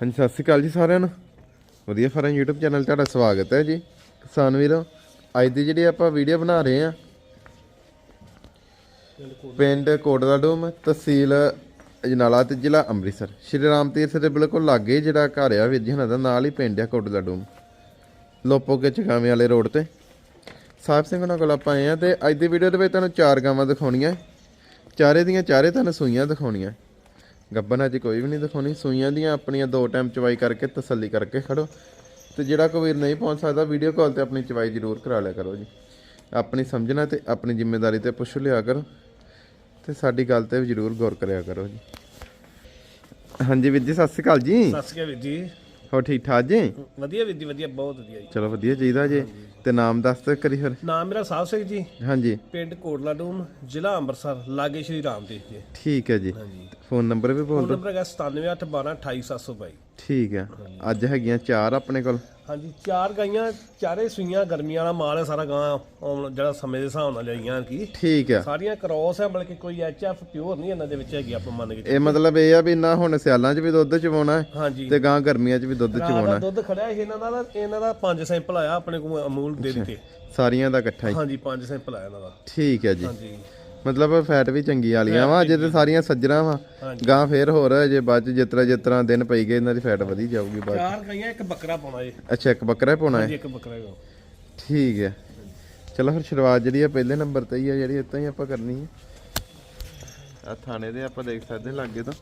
ਹਾਂਜੀ, ਸਤਿ ਸ਼੍ਰੀ ਅਕਾਲ ਜੀ ਸਾਰਿਆਂ ਨੂੰ। ਵਧੀਆ ਫਾਰਮ YouTube ਚੈਨਲ ਤੁਹਾਡਾ ਸਵਾਗਤ ਹੈ ਜੀ। ਕਿਸਾਨ ਵੀਰੋ, ਅੱਜ ਦੀ ਜਿਹੜੀ ਆਪਾਂ ਵੀਡੀਓ ਬਣਾ ਰਹੇ ਆ ਪਿੰਡ ਕੋਟਲਾ ਡੂਮ ਤਹਿਸੀਲ ਅਜਨਾਲਾ ਤੇ ਜ਼ਿਲ੍ਹਾ ਅੰਮ੍ਰਿਤਸਰ। ਸ਼੍ਰੀ ਰਾਮ ਤੀਰਥ ਦੇ ਬਿਲਕੁਲ ਲਾਗੇ ਜਿਹੜਾ ਘਰ ਆ ਵੀਰ ਜੀ ਹੁਣਾਂ ਦਾ ਨਾਲ ਹੀ ਪਿੰਡ ਆ ਕੋਟਲਾ ਡੂਮ ਲੋਪੋ ਕੇ ਚਗਾਵੇਂ ਵਾਲੇ ਰੋਡ ਤੇ। ਸਾਹਿਬ ਸਿੰਘ ਉਹਨਾਂ ਕੋਲ ਆਪਾਂ ਆਏ ਆ ਤੇ ਅੱਜ ਦੀ ਵੀਡੀਓ ਦੇ ਵਿੱਚ ਤੁਹਾਨੂੰ ਚਾਰ ਗਾਵਾਂ ਦਿਖਾਉਣੀਆਂ। ਚਾਰੇ ਦੀਆਂ ਚਾਰੇ ਤੁਹਾਨੂੰ ਸੂਈਆਂ ਦਿਖਾਉਣੀਆਂ। ਗੱਬਨ ਅੱਜ ਕੋਈ ਵੀ ਨਹੀਂ ਦਿਖਾਉਣੀ। ਸੂਈਆਂ ਦੀਆਂ ਆਪਣੀਆਂ ਦੋ ਟਾਈਮ ਚਵਾਈ ਕਰਕੇ ਤਸੱਲੀ ਕਰਕੇ ਖੜੋ। ਤੇ ਜਿਹੜਾ ਕੋਈ ਵੀਰ ਨਹੀਂ ਪਹੁੰਚ ਸਕਦਾ ਵੀਡੀਓ ਕਾਲ ਤੇ ਆਪਣੀ ਚਵਾਈ ਜ਼ਰੂਰ ਕਰਾ ਲਿਆ ਕਰੋ ਜੀ। ਆਪਣੀ ਸਮਝਣਾ ਤੇ ਆਪਣੀ ਜ਼ਿੰਮੇਵਾਰੀ ਤੇ ਪੁੱਛ ਲਿਆ ਕਰੋ। ਤੇ ਸਾਡੀ ਗੱਲ ਤੇ ਵੀ ਜ਼ਰੂਰ ਗੌਰ ਕਰਿਆ ਕਰੋ ਜੀ। ਹਾਂਜੀ ਵੀਰ ਜੀ ਸਤਿ ਸ਼੍ਰੀ ਅਕਾਲ ਜੀ। ਸਤਿ ਸ਼੍ਰੀ ਅਕਾਲ ਵੀਰ ਜੀ। ਹੋ ਠੀਕ ਠਾਕ ਜੀ? ਵਧੀਆ ਵੀਰ ਜੀ ਵਧੀਆ ਬਹੁਤ ਵਧੀਆ ਜੀ। ਚਲੋ ਵਧੀਆ ਚਾਹੀਦਾ ਜੀ। ਤੇ ਨਾਮ ਦੱਸ ਤੇ ਕਰੀ ਫਿਰ। ਨਾਮ ਮੇਰਾ ਸਾਹਿਬ ਸਿੰਘ ਜੀ। ਹਾਂਜੀ। ਪਿੰਡ ਕੋਟਲਾ ਡੂਮ ਜ਼ਿਲ੍ਹਾ ਅੰਮ੍ਰਿਤਸਰ ਲਾਗੇ ਸ਼੍ਰੀ ਰਾਮ ਦੇਵ ਜੀ। ਠੀਕ ਹੈ ਜੀ। ਹਾਂਜੀ। ਫੋਨ ਨੰਬਰ ਵੀ ਬੋਲ ਫੋਨ ਦਿਓ। ਨੰਬਰ ਹੈਗਾ 9781122722 ਠੀਕ ਹੈ ਅੱਜ ਹੈਗੀਆਂ ਚਾਰ ਆਪਣੇ ਕੋਲ। ਹਾਂਜੀ ਚਾਰ ਗਾਈਆਂ ਚਾਰੇ ਸੂਈਆਂ ਗਰਮੀਆਂ ਵਾਲਾ ਮਾਲ ਹੈ ਸਾਰਾ ਗਾਂ ਆਉਣ- ਜਿਹੜਾ ਸਮੇਂ ਦੇ ਹਿਸਾਬ ਨਾਲ ਲਈਆਂ ਕੀ। ਠੀਕ ਹੈ ਸਾਰੀਆਂ ਕ੍ਰੋਸ ਹੈ ਬਲਕਿ ਕੋਈ ਐਚਐਫ ਪਿਓਰ ਨਹੀਂ ਇਹਨਾਂ ਦੇ ਵਿੱਚ ਹੈਗੀ ਆਪਾਂ ਮੰਨ ਕੇ ਇਹ ਮਤਲਬ ਇਹ ਆ ਵੀ ਨਾ ਹੁਣ ਸਿਆਲਾਂ 'ਚ ਵੀ ਦੁੱਧ ਚਵਾਉਣਾ ਹੈ ਹਾਂਜੀ। ਤੇ ਗਾਂ ਗਰਮੀਆਂ 'ਚ ਵੀ ਦੁੱਧ ਰਾਤ ਚਵਾਉਣਾ ਦਾ ਹੈ। ਦੁੱਧ ਖੜਿਆ ਸੀ ਇਹਨਾਂ ਦਾ ਇਹਨਾਂ ਦਾ ਪੰਜ ਸੈਂਪਲ ਆਇਆ ਆਪਣੇ ਕੋਲ ਅਮੂਲ ਦੇ ਦਿੱਤੇ। ਸਾਰੀਆਂ ਦਾ ਇਕੱਠਾ ਹੀ। ਹਾਂਜੀ ਪੰਜ ਸੈਂਪਲ ਆਇਆ ਇਹਨਾਂ ਦਾ। ਠੀਕ ਹੈ ਜੀ। ਹਾਂਜੀ। ਮਤਲਬ ਫੈਟ ਵੀ ਚੰਗੀ ਵਾਲੀਆਂ ਵਾ ਅਜੇ ਤੇ ਸਾਰੀਆਂ ਸੱਜਣਾ ਵਾ। ਗਾਂ ਫੇਰ ਹੋਰ ਅਜੇ ਬਾਅਦ 'ਚ ਜਿਸ ਤਰ੍ਹਾਂ ਦਿਨ ਪਈ ਗਏ ਇਹਨਾਂ ਦੀ ਫੈਟ ਵਧੀ ਜਾਊਗੀ ਬਾਅਦ 'ਚ। ਚਾਰ ਗਾਈਆਂ ਇੱਕ ਬੱਕਰਾ ਪਾਉਣਾ ਜੀ। ਅੱਛਾ ਇੱਕ ਬੱਕਰਾ ਹੀ ਪਾਉਣਾ ਹੈ? ਹਾਂਜੀ ਇੱਕ ਬੱਕਰਾ ਹੈਗਾ ਠੀਕ ਹੈ। ਚਲੋ ਫਿਰ ਸ਼ੁਰੂਆਤ ਜਿਹੜੀ ਆ ਪਹਿਲੇ ਨੰਬਰ ਤੇ ਹੀ ਆ ਜਿਹੜੀ ਇੱਦਾਂ ਹੀ ਆਪਾਂ ਕਰਨੀ ਹੈ। ਆ ਥਾਣੇ ਦੇ ਆਪਾਂ ਦੇਖ ਸਕਦੇ ਹਾਂ ਲਾਗੇ ਤੋਂ।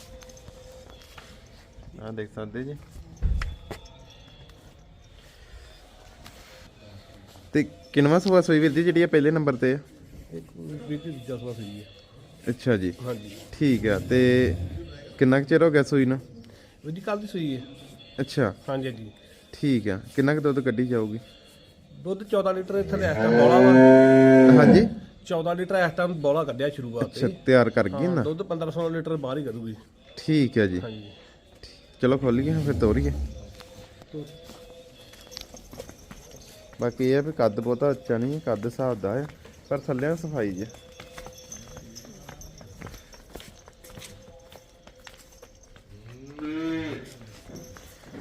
ਆ ਦੇਖ ਸਕਦੇ ਜੀ। ਤੇ ਕਿੰਨਵਾਂ ਸੂਆ ਸੋਈ ਵੀਰ ਜੀ ਜਿਹੜੀ ਆ ਪਹਿਲੇ ਨੰਬਰ ਤੇ ਆ? ਇੱਕ ਵੀਰ ਜੀ ਦੂਜਾ ਸਵਾ ਸਹੀ ਹੈ। ਅੱਛਾ ਜੀ। ਹਾਂਜੀ। ਠੀਕ ਆ ਤੇ ਕਿੰਨਾ ਕੁ ਚਿਰ ਹੋ ਗਿਆ ਸੂਈ ਨੂੰ? ਜੀ ਕੱਲ ਦੀ ਸੂਈ ਹੈ। ਅੱਛਾ। ਹਾਂਜੀ ਹਾਂਜੀ। ਠੀਕ ਆ ਕਿੰਨਾ ਕੁ ਦੁੱਧ ਕੱਢੀ ਜਾਊਗੀ? ਦੁੱਧ 14 ਲੀਟਰ ਇੱਥੇ ਇਸ ਟਾਈਮ ਬੋਲਾ ਵਾ। ਹਾਂਜੀ। 14 ਲੀਟਰ ਇਸ ਟਾਈਮ ਬੋਲਾ ਕੱਢਿਆ ਸ਼ੁਰੂਆਤ ਅੱਛਾ ਤੇ। ਤਿਆਰ ਕਰ ਗਈ ਨਾ? ਦੁੱਧ 1500 ਲੀਟਰ ਬਾਹਰ ਹੀ ਕਰੂਗੀ ਠੀਕ ਹੈ ਜੀ। ਹਾਂਜੀ। ਚਲੋ ਖੋਲੀਏ ਫਿਰ ਤੋਰੀਏ। ਬਾਕੀ ਇਹ ਆ ਵੀ ਕੱਦ ਬਹੁਤਾ ਅੱਛਾ ਨਹੀਂ ਕੱਦ ਹਿਸਾਬ ਦਾ ਹੈ ਪਰ ਥੱਲੇ ਸਫ਼ਾਈ ਜੇ।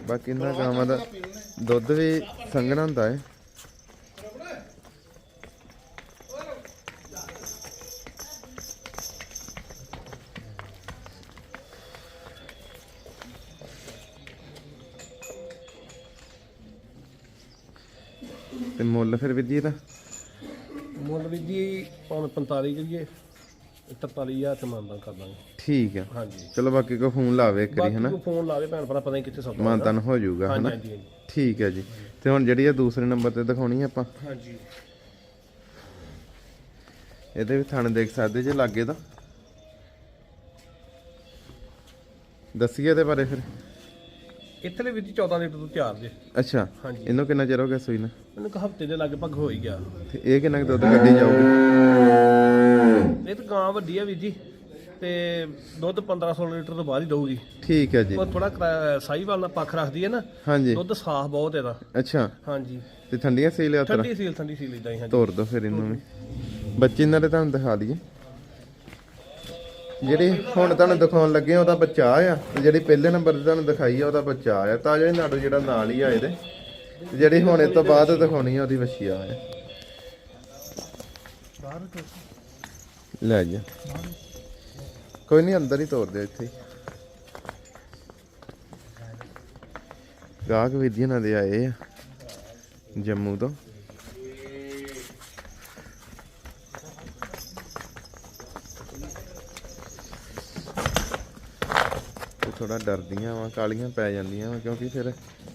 ਬਾਕੀ ਇਹਨਾਂ ਗਾਵਾਂ ਦਾ ਦੁੱਧ ਵੀ ਸੰਘਣਾ ਹੁੰਦਾ ਹੈ ਤੇ ਮੁੱਲ ਫਿਰ ਵੀ ਜੀ ਇਹਦਾ ਮੁੱਲ ਵੀਰ ਜੀ ਭਾਵੇਂ 45 ਕਰੀਏ 43000 ਤੇ ਮੰਨਦਾ ਕਰ ਦਾਂਗੇ। ਠੀਕ ਹੈ ਹਾਂਜੀ। ਚਲੋ ਬਾਕੀ ਕੋ ਫੋਨ ਲਾਵੇ ਕਰੀ ਬਾਕੀ ਹਨਾ? ਨੂੰ ਫੋਨ ਲਾਵੇ ਭੈਣ ਭਰਾ ਪਤਾ ਨਹੀਂ ਕਿੱਥੇ ਸੌਦਾ ਮਾਨਤਨ ਹੋ ਜਾਊਗਾ ਹਾਂਜੀ ਹਨਾ? ਹਾਂਜੀ ਹਾਂਜੀ ਠੀਕ ਹੈ ਜੀ। ਤੇ ਹੁਣ ਜਿਹੜੀ ਇਹ ਦੂਸਰੇ ਨੰਬਰ ਤੇ ਦਿਖਾਉਣੀ ਆ ਆਪਾਂ? ਹਾਂਜੀ। ਇਹਦੇ ਵੀ ਥਣ ਦੇਖ ਸਕਦੇ ਜੇ ਲਾਗੇ ਤਾਂ। ਦੱਸੀਏ ਇਹਦੇ ਬਾਰੇ ਫਿਰ। ਇੱਥੇ ਦੇ ਵਿੱਚ 14 ਲੀਟਰ ਤੋਂ ਤਿਆਰ ਜੇ। ਅੱਛਾ ਹਾਂਜੀ। ਇਹਨੂੰ ਕਿੰਨਾ ਚਿਰ ਹੋ ਗਿਆ ਸੂਈ ਨੂੰ? ਮੈਨੂੰ ਇੱਕ ਹਫ਼ਤੇ ਦੇ ਲਗਭਗ ਹੋ ਹੀ ਗਿਆ। ਤੇ ਇਹ ਕਿੰਨਾ ਕੁ ਦੁੱਧ ਕੱਢੀ ਜਾਊਗੀ? ਇਹ ਤਾਂ ਗਾਂ ਵੱਡੀ ਆ ਵੀਰ ਜੀ ਤੇ ਦੁੱਧ 1500 ਲੀਟਰ ਤੋਂ ਬਾਅਦ ਹੀ ਦਊਗੀ। ਠੀਕ ਹੈ ਜੀ। ਉਹ ਥੋੜਾ ਸਾਈਵਾਲ ਨਾਲ ਪੱਖ ਰੱਖਦੀ ਹੈ ਨਾ ਹਾਂਜੀ। ਦੁੱਧ ਸਾਫ਼ ਬਹੁਤ ਇਹਦਾ। ਅੱਛਾ। ਹਾਂਜੀ। ਤੇ ਠੰਡੀਆਂ ਸੀ ਲਿਆ ਤਰਾ ਠੰਡੀ ਸੀਲ ਠੰਡੀ ਸੀਲ ਇਦਾਂ ਹੀ ਹਾਂਜੀ। ਤੋਰ ਦੋ ਫਿਰ ਇਹਨੂੰ ਵੀ। ਬੱਚੇ ਦੇ ਤੁਹਾਨੂੰ ਦਿਖਾ ਦਈਏ। ਜਿਹੜੀ ਹੁਣ ਤੁਹਾਨੂੰ ਦਿਖਾਉਣ ਲੱਗੇ ਆ ਉਹਦਾ ਬੱਚਾ ਆ। ਤੇ ਜਿਹੜੀ ਪਹਿਲੇ ਨੰਬਰ ਤੇ ਤੁਹਾਨੂੰ ਦਿਖਾਈ ਆ ਉਹਦਾ ਬੱਚਾ ਆ। ਤਾਜਾ ਨਾੜੂ ਜਿਹੜਾ ਨਾਲ ਹੀ ਆ ਇਹਦੇ। ਜਿਹੜੀ ਹੁਣ ਇਹ ਤੋਂ ਬਾਅਦ ਦਿਖਾਉਣੀ ਆ, ਉਹਦੀ ਵੱਛੀ ਆ। ਲੈ ਜਾ। ਕੋਈ ਨਹੀਂ, ਅੰਦਰ ਹੀ ਤੋਰ ਦਿਓ ਇੱਥੇ। ਗਾਹਕ ਵਿਧੀਆਂ ਨਾਲ ਦੇ ਆਏ ਆ ਜੰਮੂ ਤੋਂ। ਥੋੜਾ ਡਰਦੀਆਂ ਵਾ ਕਾਲੀਆਂ ਪੈ ਜਾਂਦੀਆਂ ਵਾ ਕਿਉਂਕਿ ਫਿਰ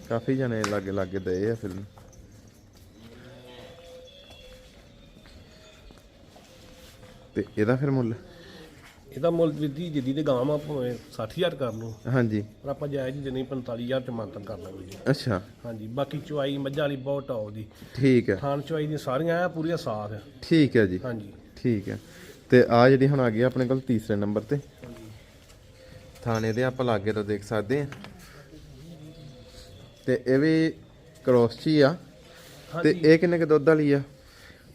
ਕਾਫੀ ਜਣੇ ਲਾਗੇ ਲਾਗੇ ਦਏ ਆ ਫਿਲਮ ਤੇ ਇਹਦਾ ਫਿਰ ਮੁੱਲ? ਇਹਦਾ ਮੁੱਲ ਜੀ ਜਿੱਦੀ ਦੇ ਗਾਂ ਆ ਭਾਵੇਂ 60000 ਕਰ ਲਓ। ਹਾਂਜੀ। ਪਰ ਆਪਾਂ ਜਾਇਜ਼ ਜਿੰਨੇ 45000 ਚ ਮੰਤਨ ਕਰ ਲਾਂਗੇ ਜੀ। ਅੱਛਾ। ਹਾਂਜੀ ਬਾਕੀ ਚੁਆਈ ਮੱਝਾਂ ਵਾਲੀ ਬਹੁਤ ਟੌਪ ਦੀ ਠੀਕ ਹੈ। ਥਾਣ ਚੁਆਈ ਦੀ ਸਾਰੀਆਂ ਆ ਪੂਰੀਆਂ ਸਾਫ਼ ਆ। ਠੀਕ ਹੈ ਜੀ। ਹਾਂਜੀ। ਠੀਕ ਹੈ। ਤੇ ਆ ਜਿਹੜੀ ਹੁਣ ਆ ਗਈ ਆਪਣੇ ਕੋਲ ਤੀਸਰੇ ਨੰਬਰ ਤੇ। ਥਾਣੇ ਦੇ ਆਪਾਂ ਲਾਗੇ ਤੋਂ ਦੇਖ ਸਕਦੇ ਆ ਤੇ ਇਹ ਵੀ ਕ੍ਰੋਸ ਚ ਹੀ ਆ। ਤੇ ਇਹ ਕਿੰਨੇ ਕੁ ਦੁੱਧ ਵਾਲੀ ਆ?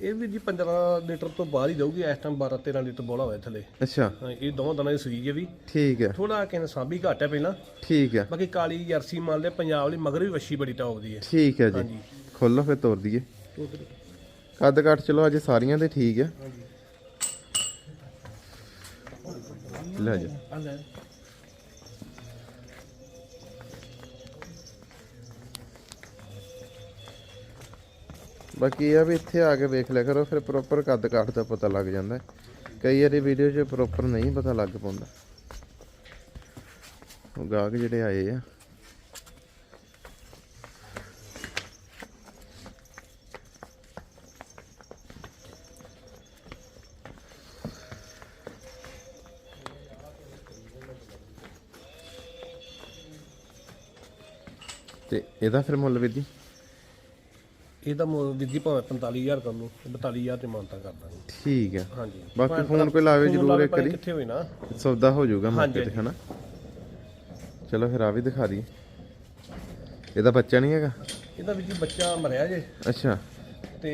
ਇਹ ਵੀ ਜੀ 15 ਲੀਟਰ ਤੋਂ ਬਾਹਰ ਹੀ ਦਊਗੀ ਇਸ ਟਾਈਮ 12 13 ਲੀਟਰ ਬੋਲਾ ਹੋਇਆ ਥੱਲੇ। ਅੱਛਾ। ਹਾਂ ਇਹ ਦੋਵਾਂ ਦਿਨਾਂ ਦੀ ਸੂਈ ਹੈ ਵੀ। ਠੀਕ ਹੈ ਥੋੜਾ ਕਿਨ ਸਾਂਭੀ ਘੱਟ ਹੈ ਪਹਿਲਾਂ। ਠੀਕ ਹੈ ਬਾਕੀ ਕਾਲੀ ਜਰਸੀ ਮੰਨ ਲਿਆ ਪੰਜਾਬ ਵਾਲੀ ਮਗਰ ਵੀ ਵੱਛੀ ਬੜੀ ਟੌਪ ਦੀ ਹੈ ਠੀਕ ਹੈ ਜੀ। ਹਾਂਜੀ। ਖੋਲੋ ਫਿਰ ਤੋਰ ਦਈਏ। ਕੱਦ ਕੱਟ ਚਲੋ ਅੱਜ ਸਾਰੀਆਂ ਦੇ ਠੀਕ ਹੈ ਹਾਂਜੀ। ਲੈ ਜਾ। ਬਾਕੀ ਇਹ ਆ ਵੀ ਇੱਥੇ ਆ ਕੇ ਵੇਖ ਲਿਆ ਕਰੋ, ਫਿਰ ਪ੍ਰੋਪਰ ਕੱਦ ਕਾਠ ਦਾ ਪਤਾ ਲੱਗ ਜਾਂਦਾ ਕਈ ਵਾਰੀ ਵੀਡੀਓ 'ਚ ਪ੍ਰੋਪਰ ਨਹੀਂ ਪਤਾ ਲੱਗ ਪਾਉਂਦਾ। ਉਹ ਗਾਹਕ ਜਿਹੜੇ ਆਏ ਆ। ਤੇ ਇਹਦਾ ਫਿਰ ਮੁੱਲ ਵੀਰ ਜੀ? ਇਹਦਾ ਮੁੱਲ ਵੀਰ ਜੀ ਭਾਵੇਂ 45000 ਕਰ ਲਓ 42000 ਤੇ ਮਾਨਤਾ ਕਰ ਦਾਂਗੇ। ਠੀਕ ਹੈ ਹਾਂਜੀ। ਬਾਕੀ ਫੋਨ ਕੋਈ ਲਾਵੇ ਫੋਨ ਜ਼ਰੂਰ ਲਾਵੇ ਇੱਕ ਭਾਵੇਂ ਵਾਰੀ। ਕਿੱਥੇ ਹੋਈ ਨਾ। ਸੌਦਾ ਹੋ ਜਾਊਗਾ ਮੌਕੇ ਹਾਂਜੀ, ਤੇ ਹਨਾ। ਚਲੋ ਫਿਰ ਆ ਵੀ ਦਿਖਾ ਦਈਏ। ਇਹਦਾ ਬੱਚਾ ਨਹੀਂ ਹੈਗਾ? ਇਹਦਾ ਵੀਰ ਜੀ ਬੱਚਾ ਮਰਿਆ ਜੇ। ਅੱਛਾ। ਤੇ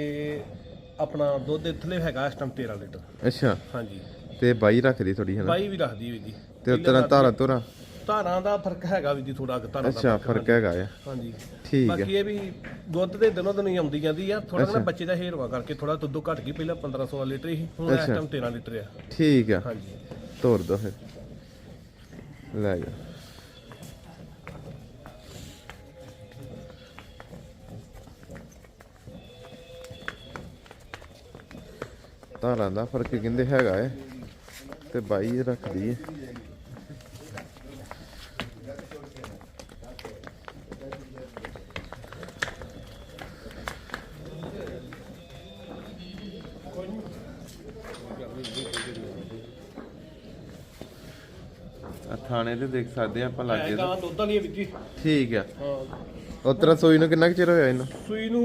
ਆਪਣਾ ਦੁੱਧ ਦੇ ਥੱਲੇ ਹੈਗਾ ਇਸ ਟਾਈਮ 13 ਲੀਟਰ। ਅੱਛਾ। ਹਾਂਜੀ। ਤੇ ਬਾਈ ਰੱਖਦੀ ਥੋੜੀ ਹਨਾ? ਬਾਈ ਵੀ ਰੱਖਦੀ ਵੀਰ ਜੀ। ਤੇ ਉਤਰਾ ਧਾਰਾ ਧੁਰਾ? ਧਾਰਾਂ ਦਾ ਫ਼ਰਕ ਹੈਗਾ ਵੀਰ ਜੀ ਥੋੜਾ ਧਾਰਾਂ ਦਾ ਅੱਛਾ ਫ਼ਰਕ ਹੈਗਾ ਆ। ਹਾਂਜੀ। ਠੀਕ ਹੈ ਬਾਕੀ ਇਹ ਵੀ ਦੁੱਧ ਦੇ ਦਿਨੋਂ ਦਿਨ ਹੀ ਆਉਂਦੀ ਜਾਂਦੀ ਆ। ਥੋੜਾ ਨਾ ਬੱਚੇ ਦਾ ਹੇਰਵਾ ਕਰਕੇ ਥੋੜਾ ਦੁੱਧ ਘਟ ਗਈ ਪਹਿਲਾਂ 15 16 ਲੀਟਰ ਸੀ ਹੁਣ ਇਸ ਟਾਈਮ 13 ਲੀਟਰ ਆ। ਠੀਕ ਆ। ਹਾਂਜੀ। ਤੋਰ ਦੋ ਫਿਰ। ਲੈ ਜਾ। ਧਾਰਾਂ ਦਾ ਫ਼ਰਕ ਕਹਿੰਦੇ ਹੈਗਾ ਏ? ਤੇ ਬਾਈ ਰੱਖਦੀ ਏ। ਥਾਣੇ ਤੇ ਦੇਖ ਸਕਦੇ ਆ ਆਪਾਂ ਲੱਗੇ ਗਾਂ ਦੁੱਧ ਵਾਲੀ ਆ ਠੀਕ ਆ। ਹਾਂ। ਉਤਰਾ ਸੋਈ ਨੂੰ ਕਿੰਨਾ ਕੁ ਚਿਰ ਹੋਇਆ ਇਹਨੂੰ? ਸੂਈ ਨੂੰ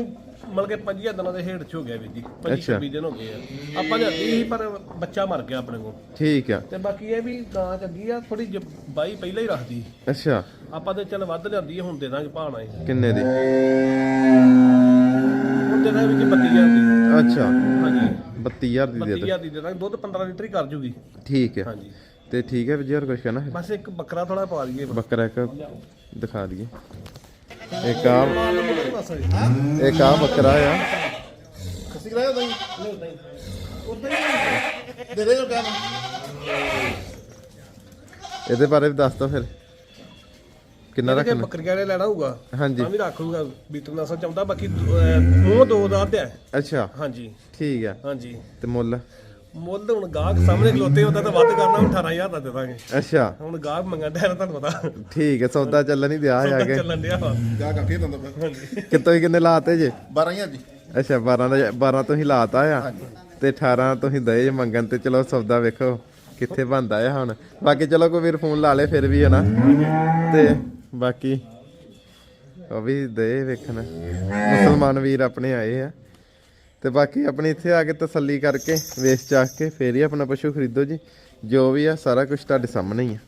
ਮਤਲਬ ਕਿ 50 ਦਿਨਾਂ ਦੇ ਹੇਠ ਚ ਹੋ ਗਿਆ ਵੀਰ ਜੀ। 25 ਅੱਛਾ। 26 ਦਿਨ ਹੋ ਗਏ ਆ। ਆਪਾਂ ਲਿਆਂਦੀ ਸੀ ਪਰ ਬੱਚਾ ਮਰ ਗਿਆ ਆਪਣੇ ਕੋਲ। ਠੀਕ ਆ। ਤੇ ਬਾਕੀ ਇਹ ਵੀ ਗਾਂ ਚੰਗੀ ਆ ਥੋੜੀ ਬਾਈ ਪਹਿਲਾਂ ਹੀ ਰੱਖਦੀ। ਅੱਛਾ। ਆਪਾਂ ਤੇ ਚੱਲ ਵੱਧ ਲਿਆਂਦੀ ਆ, ਹੁਣ ਦੇ ਦਾਂਗੇ ਭਾਣਾ ਇਹ ਕਿੰਨੇ ਦੀ? ਹੁਣ ਦੇ ਦਾਂਗੇ ਵਿੱਚ 32000 ਦੀ। ਅੱਛਾ। ਹਾਂਜੀ। 32000 ਦੀ ਦੇ ਦੋ। 32000 ਦੀ ਦੇ ਦਾਂਗੇ ਦੁੱਧ 15 ਲੀਟਰ ਹੀ ਕਰ ਜੂਗੀ। ਠੀਕ ਹੈ ਹਾਂਜੀ। ਤੇ ਠੀਕ ਹੈ ਵਿਜੇ ਹੋਰ ਕੁਝ ਕਹਿਣਾ? ਫਿਰ ਬਸ ਇੱਕ ਬੱਕਰਾ ਥੋੜਾ ਪਾ ਦਈਏ ਬੱਕਰਾ ਇੱਕ ਦਿਖਾ ਦਈਏ। ਇੱਕ ਆ ਬਸ ਜੀ ਇੱਕ ਆ ਬੱਕਰਾ ਆ। ਖੱਸੀ ਕਰਾਇਆ ਉਦਾਂ ਹੀ। ਨਹੀਂ ਉਦਾਂ ਹੀ ਉਦਾਂ ਹੀ ਦੇ ਦੇ ਜੋ ਕਹਿਣਾ ਇਹਦੇ ਬਾਰੇ ਵੀ ਦੱਸ ਦੋ ਫਿਰ। ਕਿੰਨਾ ਜੇ ਰੱਖਣਾ? ਬੱਕਰੀਆਂ ਨੇ ਲੈਣਾ ਹੋਊਗਾ। ਹਾਂਜੀ। ਤਾਂ ਵੀ ਰੱਖ ਲੂਗਾ ਬੀਟਰ ਨਸਲ ਚਾਹੁੰਦਾ ਬਾਕੀ ਅਹ, ਮੂੰਹ ਦੋ ਦਾ ਅੱਧਾ ਹੈ। ਅੱਛਾ। ਹਾਂਜੀ। ਠੀਕ ਆ। ਹਾਂਜੀ। ਤੇ ਮੁੱਲ? ਮੁੱਲ ਹੁਣ ਗਾਹਕ ਸਾਹਮਣੇ ਖਲੋਤੇ ਉਹਦਾ ਤਾਂ ਵੱਧ ਕਰਨਾ ਹੁਣ 18000 ਦਾ ਦੇ ਦਾਂਗੇ। ਅੱਛਾ। ਹੁਣ ਗਾਹਕ ਮੰਗਣ ਡਿਆ ਨਾ ਤੁਹਾਨੂੰ ਪਤਾ। ਠੀਕ ਹੈ ਸੌਦਾ ਚੱਲਣ ਨਹੀਂ ਦਿਆ ਆ ਕੇ ਚੱਲਣ ਡਿਆ ਵਾ। ਜਾ ਕਰਕੇ ਦੰਦਾ ਕਿਤੋਂ ਹੀ ਕਿੰਨੇ ਲਾਤੇ ਜੇ? 12000 ਜੀ। ਅੱਛਾ 12 ਦਾ 12 ਤੋਂ ਹੀ ਲਾਤਾ ਆ। ਤੇ 18 ਤੋਂ ਹੀ ਦਏ ਜੇ ਮੰਗਣ ਤੇ ਚਲੋ ਸੌਦਾ ਵੇਖੋ ਕਿੱਥੇ ਬੰਦਾ ਆ ਹੁਣ। ਬਾਕੀ ਚਲੋ ਕੋਈ ਵੀਰ ਫੋਨ ਲਾ ਲੇ ਫਿਰ ਵੀ ਹਨਾ। ਤੇ ਬਾਕੀ ਉਹ ਵੀ ਦੇ ਵੇਖਣ। ਮੁਸਲਮਾਨ ਵੀਰ ਆਪਣੇ ਆਏ ਆ। ਤੇ ਬਾਕੀ ਆਪਣੀ ਇੱਥੇ ਆ ਕੇ ਤਸੱਲੀ ਕਰਕੇ ਵੇਚ ਚਾਕ ਕੇ ਫੇਰ ਹੀ ਆਪਣਾ ਪਸ਼ੂ ਖਰੀਦੋ ਜੀ। ਜੋ ਵੀ ਆ, ਸਾਰਾ ਕੁਝ ਤੁਹਾਡੇ ਸਾਹਮਣੇ ਹੀ ਆ।